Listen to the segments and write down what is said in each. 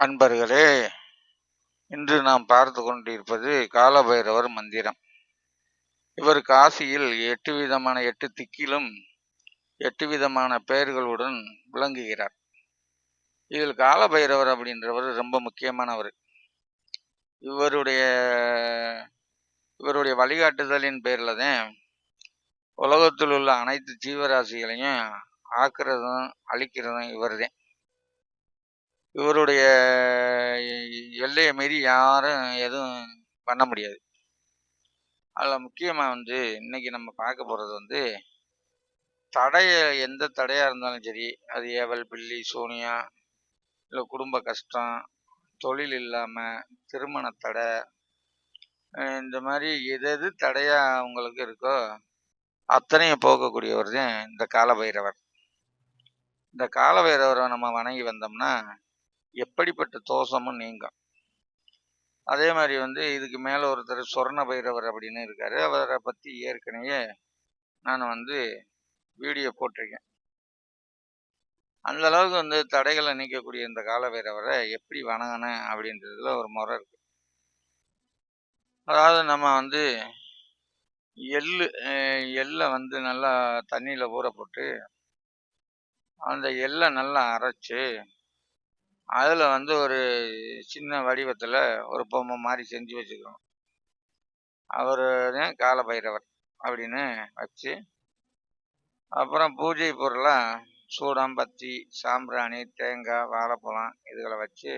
அன்பர்களே இன்று நாம் பார்த்து கொண்டிருப்பது காலபைரவர் மந்திரம். இவர் காசியில் எட்டு விதமான எட்டு திக்கிலும் எட்டு விதமான பெயர்களுடன் விளங்குகிறார். இதில் காலபைரவர் அப்படின்றவர் ரொம்ப முக்கியமானவர். இவருடைய இவருடைய வழிகாட்டுதலின் பேரில் தான் உலகத்தில் உள்ள அனைத்து ஜீவராசிகளையும் ஆக்கிறதும் அழிக்கிறதும் இவர் தான் இவருடைய எல்லையை மீறி யாரும் எதுவும் பண்ண முடியாது. அதில் முக்கியமாக வந்து இன்னைக்கு நம்ம பார்க்க போகிறது வந்து தடையை எந்த தடையாக இருந்தாலும் சரி அது ஏவல் பில்லி சோனியா இல்லை குடும்ப கஷ்டம் தொழில் இல்லாமல் திருமண தடை இந்த மாதிரி எது எது தடையாக அவங்களுக்கு இருக்கோ அத்தனையும் போக்கக்கூடியவர் தான் இந்த காலபைரவர். இந்த காலபைரவரை நம்ம வணங்கி வந்தோம்னா எப்படிப்பட்ட தோஷமும் நீங்கும். அதே மாதிரி வந்து இதுக்கு மேலே ஒருத்தர் சொர்ண பைரவர் அப்படின்னு இருக்காரு. அவரை பற்றி ஏற்கனவே நான் வந்து வீடியோ போட்டிருக்கேன். அந்த அளவுக்கு வந்து தடைகளை நீக்கக்கூடிய இந்த கால பைரவரை எப்படி வணங்கணும் அப்படின்றதுல ஒரு முறை இருக்கு. அதாவது நம்ம வந்து எள்ளு எள்ளை வந்து நல்லா தண்ணியில் ஊற போட்டு அந்த எள்ளை நல்லா அரைச்சி அதில் வந்து ஒரு சின்ன வடிவத்தில் ஒரு பொம்மை மாதிரி செஞ்சு வச்சுக்கிறோம். அவர் கால பைரவர் அப்படின்னு வச்சு அப்புறம் பூஜை பொருளாக சூடம் பத்தி சாம்பிராணி தேங்காய் வாழைப்பழம் இதுகளை வச்சு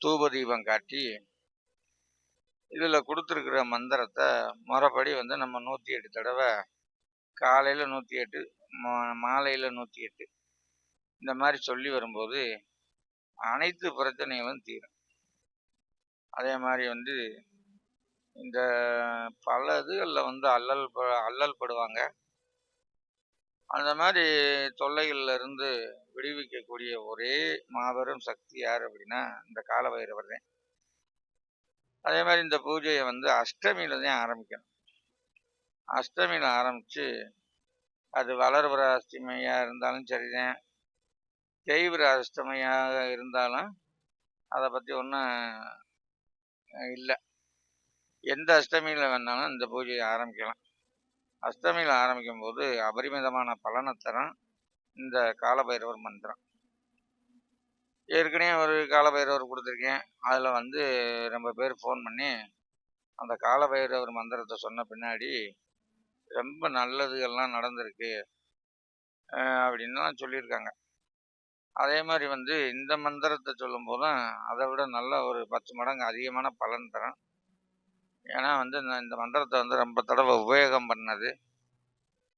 தூப தீபம் காட்டி இதில் கொடுத்துருக்குற மந்திரத்தை முறைப்படி வந்து நம்ம நூற்றி எட்டு தடவை காலையில் நூற்றி எட்டு மாலையில் நூற்றி எட்டு. இந்த மாதிரி சொல்லி வரும்போது அனைத்து பிரச்சனைகளும் தீரும். அதே மாதிரி வந்து இந்த பல இதுகளில் வந்து அல்லல் அல்லல் படுவாங்க. அந்த மாதிரி தொல்லைகள்ல இருந்து விடுவிக்கக்கூடிய ஒரே மாபெரும் சக்தி யார் அப்படின்னா இந்த காலபைரவர் தான் அதே மாதிரி இந்த பூஜையை வந்து அஷ்டமியில தான் ஆரம்பிக்கணும். அஷ்டமியில் ஆரம்பித்து அது வளர்புற அஷ்டமியாக இருந்தாலும் சரிதான். தெய்வீர அஷ்டமியாக இருந்தாலும் அதை பற்றி ஒன்றும் இல்லை. எந்த அஷ்டமியில் வேணாலும் இந்த பூஜையை ஆரம்பிக்கலாம். அஷ்டமியில் ஆரம்பிக்கும் போது அபரிமிதமான பலனை தரும் இந்த காலபைரவர் மந்திரம். ஏற்கனவே ஒரு காலபைரவர் கொடுத்துருக்கேன். அதில் வந்து ரொம்ப பேர் ஃபோன் பண்ணி அந்த காலபைரவர் மந்திரத்தை சொன்ன பின்னாடி ரொம்ப நல்லதுகள்லாம் நடந்திருக்கு அப்படின்லாம் சொல்லியிருக்காங்க. அதே மாதிரி வந்து இந்த மந்திரத்தை சொல்லும் போதும் அதை விட நல்ல ஒரு பத்து மடங்கு அதிகமான பலன் தரும் ஏன்னா வந்து நான் இந்த மந்திரத்தை வந்து ரொம்ப தடவை உபயோகம் பண்ணது.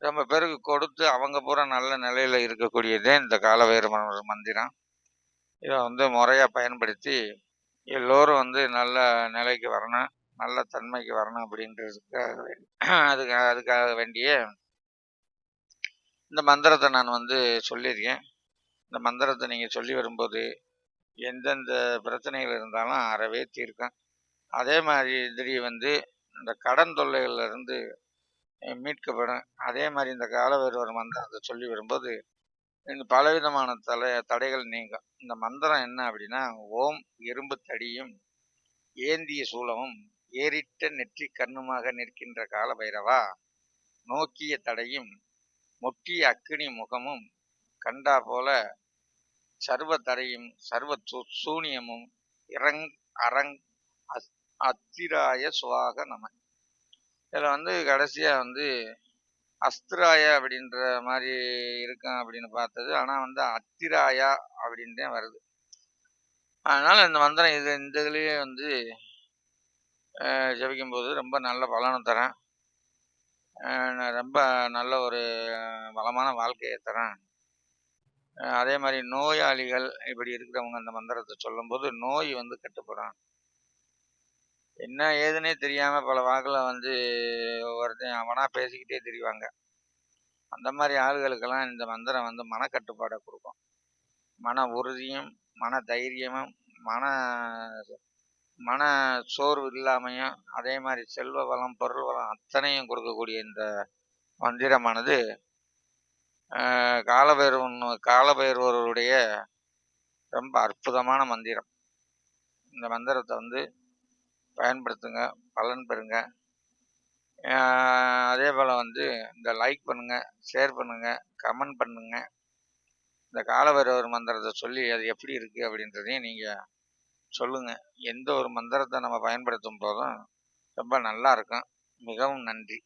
ரொம்ப பேருக்கு கொடுத்து அவங்க பூரா நல்ல நிலையில் இருக்கக்கூடியதே இந்த காலவேறு மந்திரம். இதை வந்து முறையாக பயன்படுத்தி எல்லோரும் வந்து நல்ல நிலைக்கு வரணும் நல்ல தன்மைக்கு வரணும் அப்படின்றதுக்காக அதுக்கு அதுக்காக வேண்டிய இந்த மந்திரத்தை நான் வந்து சொல்லியிருக்கேன். இந்த மந்திரத்தை நீங்கள் சொல்லி வரும்போது எந்தெந்த பிரச்சனைகள் இருந்தாலும் அறவே தீர்க்கும். அதே மாதிரி திடீர் வந்து இந்த கடன் தொல்லைகள்லேருந்து மீட்கப்படும். அதே மாதிரி இந்த காலவருவர் மந்திரத்தை சொல்லி வரும்போது இந்த பலவிதமான தலை தடைகள் நீங்கும். இந்த மந்திரம் என்ன அப்படின்னா ஓம் இரும்பு தடியும் ஏந்திய சூலமும் ஏறிட்ட நெற்றி கண்ணுமாக நிற்கின்ற கால பைரவா நோக்கிய தடையும் முட்டிய அக்கினி முகமும் கண்டா போல சர்வ தடையும் சர்வ சூனியமும் இறங் அரங் அத்திராய சுவாக நம. இதில் வந்து கடைசியாக வந்து அஸ்திராய அப்படின்ற மாதிரி இருக்கும் அப்படின்னு பார்த்தது. ஆனால் வந்து அத்திராயா அப்படின்றே வருது. அதனால் இந்த மந்திரம் இது இந்த இதுலேயே வந்து ஜபிக்கும்போது ரொம்ப நல்ல பலனை தரேன். ரொம்ப நல்ல ஒரு வளமான வாழ்க்கையை தரேன். அதே மாதிரி நோயாளிகள் இப்படி இருக்கிறவங்க அந்த மந்திரத்தை சொல்லும்போது நோய் வந்து கட்டுப்படும். என்ன ஏதுன்னே தெரியாமல் பல வாக்கில் வந்து ஒவ்வொருத்தையும் அவனாக பேசிக்கிட்டே தெரிவாங்க. அந்த மாதிரி ஆளுகளுக்கெல்லாம் இந்த மந்திரம் வந்து மனக்கட்டுப்பாடை கொடுக்கும். மன உறுதியும் மன தைரியமும் மன மன சோர்வு இல்லாமையும் அதே மாதிரி செல்வ வளம் பொருள் வளம் அத்தனையும் கொடுக்கக்கூடிய இந்த மந்திரமானது காலபைரவன் காலபைரவருடைய ரொம்ப அற்புதமான மந்திரம். இந்த மந்திரத்தை வந்து பயன்படுத்துங்க பலன் பெறுங்க. அதே போல் வந்து இந்த லைக் பண்ணுங்கள் ஷேர் பண்ணுங்கள் கமெண்ட் பண்ணுங்கள் இந்த காலபைரவர் மந்திரத்தை சொல்லி அது எப்படி இருக்குது அப்படின்றதையும் நீங்கள் சொல்லுங்கள் எந்த ஒரு மந்திரத்தை நம்ம பயன்படுத்தும் போதும் ரொம்ப நல்லா இருக்கும். மிகவும் நன்றி.